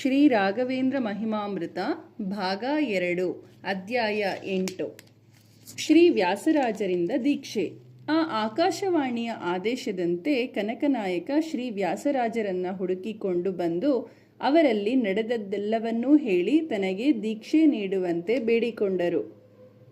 ಶ್ರೀ ರಾಘವೇಂದ್ರ ಮಹಿಮಾಮೃತ, ಭಾಗ ಎರಡು, ಅಧ್ಯಾಯ ಎಂಟು. ಶ್ರೀ ವ್ಯಾಸರಾಜರಿಂದ ದೀಕ್ಷೆ. ಆ ಆಕಾಶವಾಣಿಯ ಆದೇಶದಂತೆ ಕನಕನಾಯಕ ಶ್ರೀ ವ್ಯಾಸರಾಜರನ್ನ ಹುಡುಕಿಕೊಂಡು ಬಂದು ಅವರಲ್ಲಿ ನಡೆದದ್ದೆಲ್ಲವನ್ನೂ ಹೇಳಿ ತನಗೆ ದೀಕ್ಷೆ ನೀಡುವಂತೆ ಬೇಡಿಕೊಂಡರು.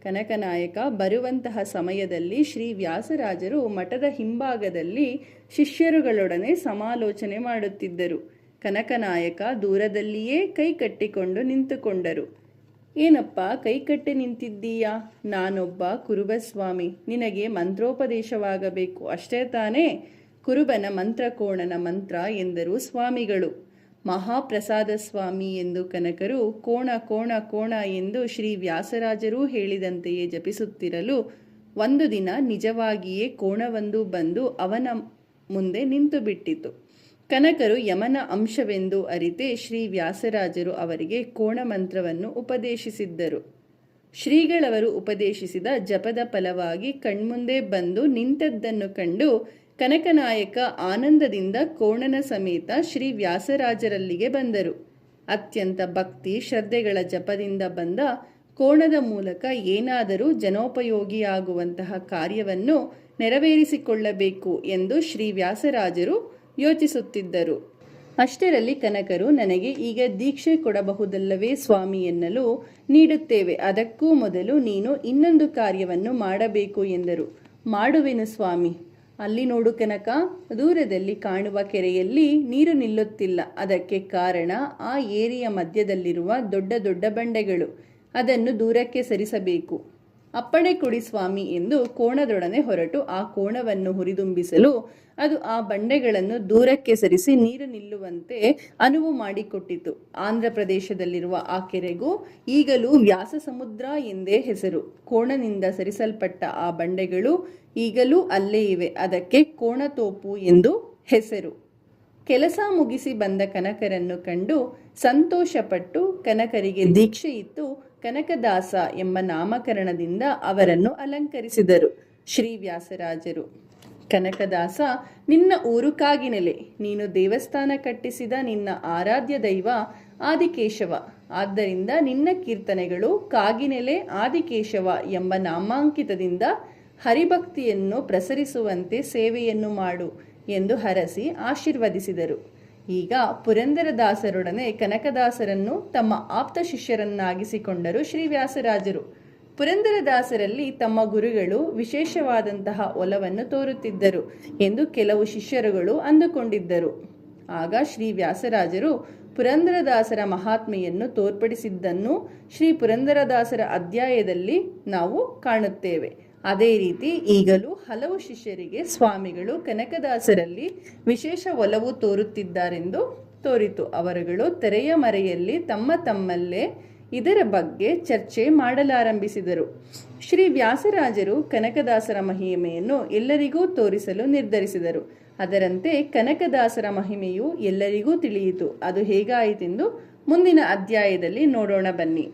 ಕನಕನಾಯಕ ಬರುವಂತಹ ಸಮಯದಲ್ಲಿ ಶ್ರೀ ವ್ಯಾಸರಾಜರು ಮಠದ ಹಿಂಭಾಗದಲ್ಲಿ ಶಿಷ್ಯರುಗಳೊಡನೆ ಸಮಾಲೋಚನೆ ಮಾಡುತ್ತಿದ್ದರು. ಕನಕನಾಯಕ ದೂರದಲ್ಲಿಯೇ ಕೈ ಕಟ್ಟಿಕೊಂಡು ನಿಂತುಕೊಂಡರು. ಏನಪ್ಪ ಕೈಕಟ್ಟೆ ನಿಂತಿದ್ದೀಯಾ? ನಾನೊಬ್ಬ ಕುರುಬಸ್ವಾಮಿ. ನಿನಗೆ ಮಂತ್ರೋಪದೇಶವಾಗಬೇಕು. ಅಷ್ಟೇ ತಾನೇ ಕುರುಬನ ಮಂತ್ರಕೋಣನ ಮಂತ್ರ ಎಂದರು ಸ್ವಾಮಿಗಳು. ಮಹಾಪ್ರಸಾದ ಸ್ವಾಮಿ ಎಂದು ಕನಕರು ಕೋಣ ಕೋಣ ಕೋಣ ಎಂದು ಶ್ರೀ ವ್ಯಾಸರಾಜರೂ ಹೇಳಿದಂತೆಯೇ ಜಪಿಸುತ್ತಿರಲು ಒಂದು ದಿನ ನಿಜವಾಗಿಯೇ ಕೋಣವೊಂದು ಬಂದು ಅವನ ಮುಂದೆ ನಿಂತು ಬಿಟ್ಟಿತು ಕನಕರು ಯಮನ ಅಂಶವೆಂದು ಅರಿತೆ ಶ್ರೀ ವ್ಯಾಸರಾಜರು ಅವರಿಗೆ ಕೋಣ ಮಂತ್ರವನ್ನು ಉಪದೇಶಿಸಿದ್ದರು. ಶ್ರೀಗಳವರು ಉಪದೇಶಿಸಿದ ಜಪದ ಫಲವಾಗಿ ಕಣ್ಮುಂದೆ ಬಂದು ನಿಂತದ್ದನ್ನು ಕಂಡು ಕನಕನಾಯಕ ಆನಂದದಿಂದ ಕೋಣನ ಸಮೇತ ಶ್ರೀ ವ್ಯಾಸರಾಜರಲ್ಲಿಗೆ ಬಂದರು. ಅತ್ಯಂತ ಭಕ್ತಿ ಶ್ರದ್ಧೆಗಳ ಜಪದಿಂದ ಬಂದ ಕೋಣದ ಮೂಲಕ ಏನಾದರೂ ಜನೋಪಯೋಗಿಯಾಗುವಂತಹ ಕಾರ್ಯವನ್ನು ನೆರವೇರಿಸಿಕೊಳ್ಳಬೇಕು ಎಂದು ಶ್ರೀ ವ್ಯಾಸರಾಜರು ಯೋಚಿಸುತ್ತಿದ್ದರು. ಅಷ್ಟರಲ್ಲಿ ಕನಕರು, ನನಗೆ ಈಗ ದೀಕ್ಷೆ ಕೊಡಬಹುದಲ್ಲವೇ ಸ್ವಾಮಿ ಎನ್ನಲು ನೀಡುತ್ತೇವೆ. ಅದಕ್ಕೂ ಮೊದಲು ನೀನು ಇನ್ನೊಂದು ಕಾರ್ಯವನ್ನು ಮಾಡಬೇಕು ಎಂದರು. ಮಾಡುವೆನು ಸ್ವಾಮಿ. ಅಲ್ಲಿ ನೋಡು ಕನಕ, ದೂರದಲ್ಲಿ ಕಾಣುವ ಕೆರೆಯಲ್ಲಿ ನೀರು ನಿಲ್ಲುತ್ತಿಲ್ಲ. ಅದಕ್ಕೆ ಕಾರಣ ಆ ಏರಿಯ ಮಧ್ಯದಲ್ಲಿರುವ ದೊಡ್ಡ ದೊಡ್ಡ ಬಂಡೆಗಳು. ಅದನ್ನು ದೂರಕ್ಕೆ ಸರಿಸಬೇಕು. ಅಪ್ಪಣೆ ಕೊಡಿ ಸ್ವಾಮಿ ಎಂದು ಕೋಣದೊಡನೆ ಹೊರಟು ಆ ಕೋಣವನ್ನು ಹುರಿದುಂಬಿಸಲು ಅದು ಆ ಬಂಡೆಗಳನ್ನು ದೂರಕ್ಕೆ ಸರಿಸಿ ನೀರು ನಿಲ್ಲುವಂತೆ ಅನುವು ಮಾಡಿಕೊಟ್ಟಿತು. ಆಂಧ್ರ ಪ್ರದೇಶದಲ್ಲಿರುವ ಆ ಕೆರೆಗೂ ಈಗಲೂ ವ್ಯಾಸ ಸಮುದ್ರ ಎಂದೇ ಹೆಸರು. ಕೋಣನಿಂದ ಸರಿಸಲ್ಪಟ್ಟ ಆ ಬಂಡೆಗಳು ಈಗಲೂ ಅಲ್ಲೇ ಇವೆ. ಅದಕ್ಕೆ ಕೋಣತೋಪು ಎಂದು ಹೆಸರು. ಕೆಲಸ ಮುಗಿಸಿ ಬಂದ ಕನಕರನ್ನು ಕಂಡು ಸಂತೋಷಪಟ್ಟು ಕನಕರಿಗೆ ದೀಕ್ಷೆ ಇತ್ತು ಕನಕದಾಸ ಎಂಬ ನಾಮಕರಣದಿಂದ ಅವರನ್ನು ಅಲಂಕರಿಸಿದರು. ಶ್ರೀ ವ್ಯಾಸರಾಜರು, ಕನಕದಾಸ, ನಿನ್ನ ಊರು ಕಾಗಿನೆಲೆ ನೀನು ದೇವಸ್ಥಾನ ಕಟ್ಟಿಸಿದ ನಿನ್ನ ಆರಾಧ್ಯ ದೈವ ಆದಿಕೇಶವ. ಆದ್ದರಿಂದ ನಿನ್ನ ಕೀರ್ತನೆಗಳು ಕಾಗಿನೆಲೆ ಆದಿಕೇಶವ ಎಂಬ ನಾಮಾಂಕಿತದಿಂದ ಹರಿಭಕ್ತಿಯನ್ನು ಪ್ರಸರಿಸುವಂತೆ ಸೇವೆಯನ್ನು ಮಾಡು ಎಂದು ಹರಸಿ ಆಶೀರ್ವದಿಸಿದರು. ಈಗ ಪುರಂದರದಾಸರೊಡನೆ ಕನಕದಾಸರನ್ನು ತಮ್ಮ ಆಪ್ತ ಶಿಷ್ಯರನ್ನಾಗಿಸಿಕೊಂಡರು ಶ್ರೀ ವ್ಯಾಸರಾಜರು ಪುರಂದರದಾಸರಲ್ಲಿ ತಮ್ಮ ಗುರುಗಳು ವಿಶೇಷವಾದಂತಹ ಒಲವನ್ನು ತೋರುತ್ತಿದ್ದರು ಎಂದು ಕೆಲವು ಶಿಷ್ಯರುಗಳು ಅಂದುಕೊಂಡಿದ್ದರು. ಆಗ ಶ್ರೀ ವ್ಯಾಸರಾಜರು ಪುರಂದರದಾಸರ ಮಹಾತ್ಮೆಯನ್ನು ತೋರ್ಪಡಿಸಿದ್ದನ್ನು ಶ್ರೀ ಪುರಂದರದಾಸರ ಅಧ್ಯಾಯದಲ್ಲಿ ನಾವು ಕಾಣುತ್ತೇವೆ. ಅದೇ ರೀತಿ ಈಗಲೂ ಹಲವು ಶಿಷ್ಯರಿಗೆ ಸ್ವಾಮಿಗಳು ಕನಕದಾಸರಲ್ಲಿ ವಿಶೇಷ ಒಲವು ತೋರುತ್ತಿದ್ದಾರೆಂದು ತೋರಿತು. ಅವರುಗಳು ತೆರೆಯ ಮರೆಯಲ್ಲಿ ತಮ್ಮ ತಮ್ಮಲ್ಲೇ ಇದರ ಬಗ್ಗೆ ಚರ್ಚೆ ಮಾಡಲಾರಂಭಿಸಿದರು. ಶ್ರೀ ವ್ಯಾಸರಾಜರು ಕನಕದಾಸರ ಮಹಿಮೆಯನ್ನು ಎಲ್ಲರಿಗೂ ತೋರಿಸಲು ನಿರ್ಧರಿಸಿದರು. ಅದರಂತೆ ಕನಕದಾಸರ ಮಹಿಮೆಯು ಎಲ್ಲರಿಗೂ ತಿಳಿಯಿತು. ಅದು ಹೇಗಾಯಿತೆಂದು ಮುಂದಿನ ಅಧ್ಯಾಯದಲ್ಲಿ ನೋಡೋಣ ಬನ್ನಿ.